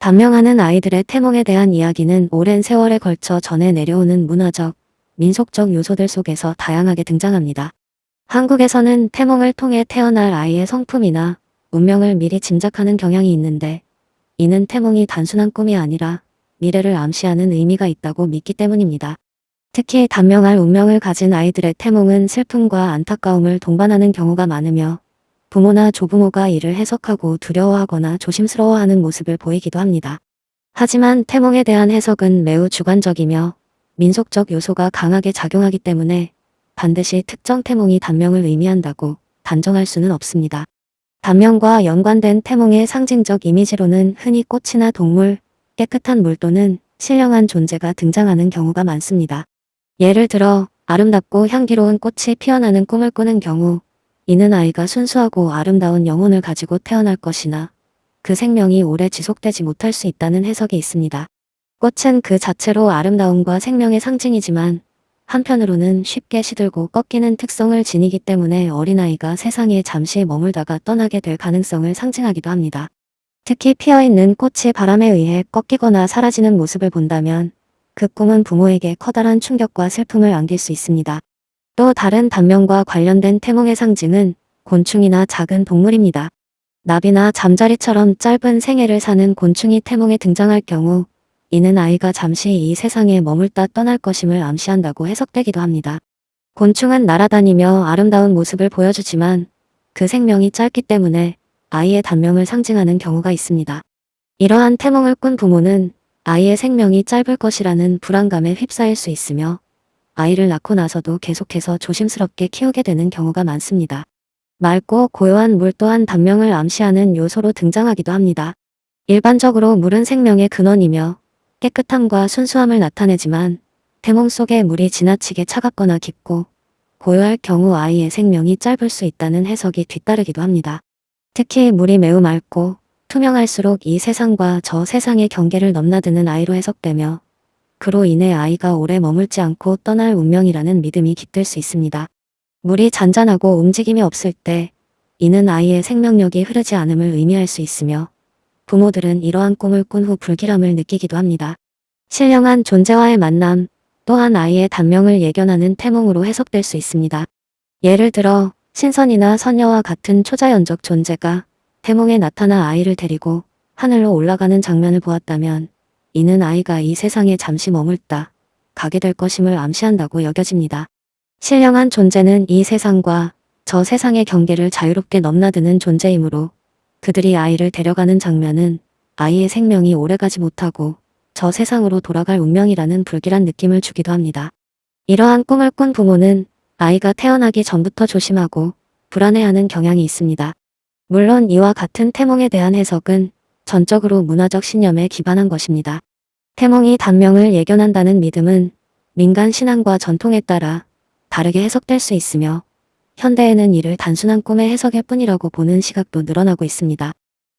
단명하는 아이들의 태몽에 대한 이야기는 오랜 세월에 걸쳐 전해 내려오는 문화적, 민속적 요소들 속에서 다양하게 등장합니다. 한국에서는 태몽을 통해 태어날 아이의 성품이나 운명을 미리 짐작하는 경향이 있는데 이는 태몽이 단순한 꿈이 아니라 미래를 암시하는 의미가 있다고 믿기 때문입니다. 특히 단명할 운명을 가진 아이들의 태몽은 슬픔과 안타까움을 동반하는 경우가 많으며 부모나 조부모가 이를 해석하고 두려워하거나 조심스러워하는 모습을 보이기도 합니다. 하지만 태몽에 대한 해석은 매우 주관적이며 민속적 요소가 강하게 작용하기 때문에 반드시 특정 태몽이 단명을 의미한다고 단정할 수는 없습니다. 단명과 연관된 태몽의 상징적 이미지로는 흔히 꽃이나 동물, 깨끗한 물 또는 신령한 존재가 등장하는 경우가 많습니다. 예를 들어 아름답고 향기로운 꽃이 피어나는 꿈을 꾸는 경우 이는 아이가 순수하고 아름다운 영혼을 가지고 태어날 것이나 그 생명이 오래 지속되지 못할 수 있다는 해석이 있습니다. 꽃은 그 자체로 아름다움과 생명의 상징이지만 한편으로는 쉽게 시들고 꺾이는 특성을 지니기 때문에 어린아이가 세상에 잠시 머물다가 떠나게 될 가능성을 상징하기도 합니다. 특히 피어있는 꽃이 바람에 의해 꺾이거나 사라지는 모습을 본다면 그 꿈은 부모에게 커다란 충격과 슬픔을 안길 수 있습니다. 또 다른 단면과 관련된 태몽의 상징은 곤충이나 작은 동물입니다. 나비나 잠자리처럼 짧은 생애를 사는 곤충이 태몽에 등장할 경우 이는 아이가 잠시 이 세상에 머물다 떠날 것임을 암시한다고 해석되기도 합니다. 곤충은 날아다니며 아름다운 모습을 보여주지만 그 생명이 짧기 때문에 아이의 단명을 상징하는 경우가 있습니다. 이러한 태몽을 꾼 부모는 아이의 생명이 짧을 것이라는 불안감에 휩싸일 수 있으며 아이를 낳고 나서도 계속해서 조심스럽게 키우게 되는 경우가 많습니다. 맑고 고요한 물 또한 단명을 암시하는 요소로 등장하기도 합니다. 일반적으로 물은 생명의 근원이며 깨끗함과 순수함을 나타내지만 태몽 속의 물이 지나치게 차갑거나 깊고 고요할 경우 아이의 생명이 짧을 수 있다는 해석이 뒤따르기도 합니다. 특히 물이 매우 맑고 투명할수록 이 세상과 저 세상의 경계를 넘나드는 아이로 해석되며 그로 인해 아이가 오래 머물지 않고 떠날 운명이라는 믿음이 깃들 수 있습니다. 물이 잔잔하고 움직임이 없을 때 이는 아이의 생명력이 흐르지 않음을 의미할 수 있으며 부모들은 이러한 꿈을 꾼 후 불길함을 느끼기도 합니다. 신령한 존재와의 만남 또한 아이의 단명을 예견하는 태몽으로 해석될 수 있습니다. 예를 들어 신선이나 선녀와 같은 초자연적 존재가 태몽에 나타나 아이를 데리고 하늘로 올라가는 장면을 보았다면 이는 아이가 이 세상에 잠시 머물다 가게 될 것임을 암시한다고 여겨집니다. 신령한 존재는 이 세상과 저 세상의 경계를 자유롭게 넘나드는 존재이므로 그들이 아이를 데려가는 장면은 아이의 생명이 오래가지 못하고 저 세상으로 돌아갈 운명이라는 불길한 느낌을 주기도 합니다. 이러한 꿈을 꾼 부모는 아이가 태어나기 전부터 조심하고 불안해하는 경향이 있습니다. 물론 이와 같은 태몽에 대한 해석은 전적으로 문화적 신념에 기반한 것입니다. 태몽이 단명을 예견한다는 믿음은 민간 신앙과 전통에 따라 다르게 해석될 수 있으며 현대에는 이를 단순한 꿈의 해석일 뿐이라고 보는 시각도 늘어나고 있습니다.